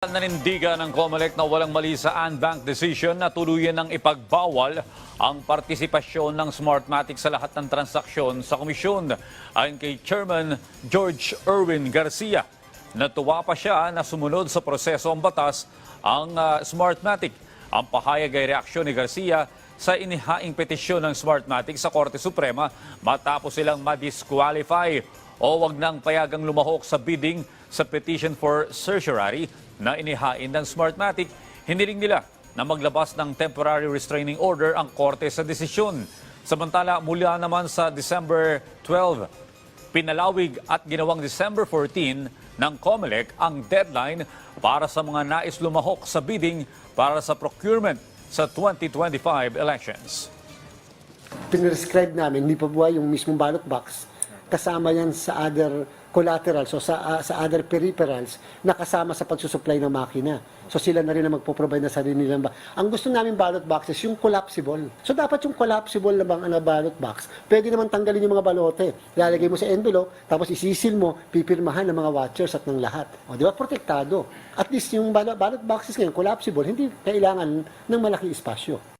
Nanindigan ng COMELEC na walang mali sa unbank decision na tuluyan ng ipagbawal ang partisipasyon ng Smartmatic sa lahat ng transaksyon sa komisyon. Ayon kay Chairman George Erwin Garcia, natuwa pa siya na sumunod sa proseso ang batas ang ah, Smartmatic. Ang pahayag ay reaksyon ni Garcia sa inihaing petisyon ng Smartmatic sa Korte Suprema matapos silang ma-disqualify o wag nang payagang lumahok sa bidding sa petition for certiorari na inihain ng Smartmatic. Hiniling nila na maglabas ng temporary restraining order ang korte sa desisyon. Samantala, mula naman sa December 12, pinalawig at ginawang December 14 ng COMELEC ang deadline para sa mga nais lumahok sa bidding para sa procurement sa 2025 elections. pinrescribe namin, hindi pa buhay yung mismong ballot box, kasama yan sa other collaterals o sa, ah, sa other peripherals na kasama sa pagsusupply ng makina. So sila na rin ang magpo-provide na sarili nilang ba. Ang gusto namin ballot boxes, yung collapsible. So dapat yung collapsible na bang ano, ballot box, pwede naman tanggalin yung mga balote. Lalagay mo sa envelope, tapos isisil mo, pipirmahan ng mga watchers at ng lahat. O di ba, protektado. At least yung ballot, ballot boxes ngayon, collapsible, hindi kailangan ng malaki espasyo.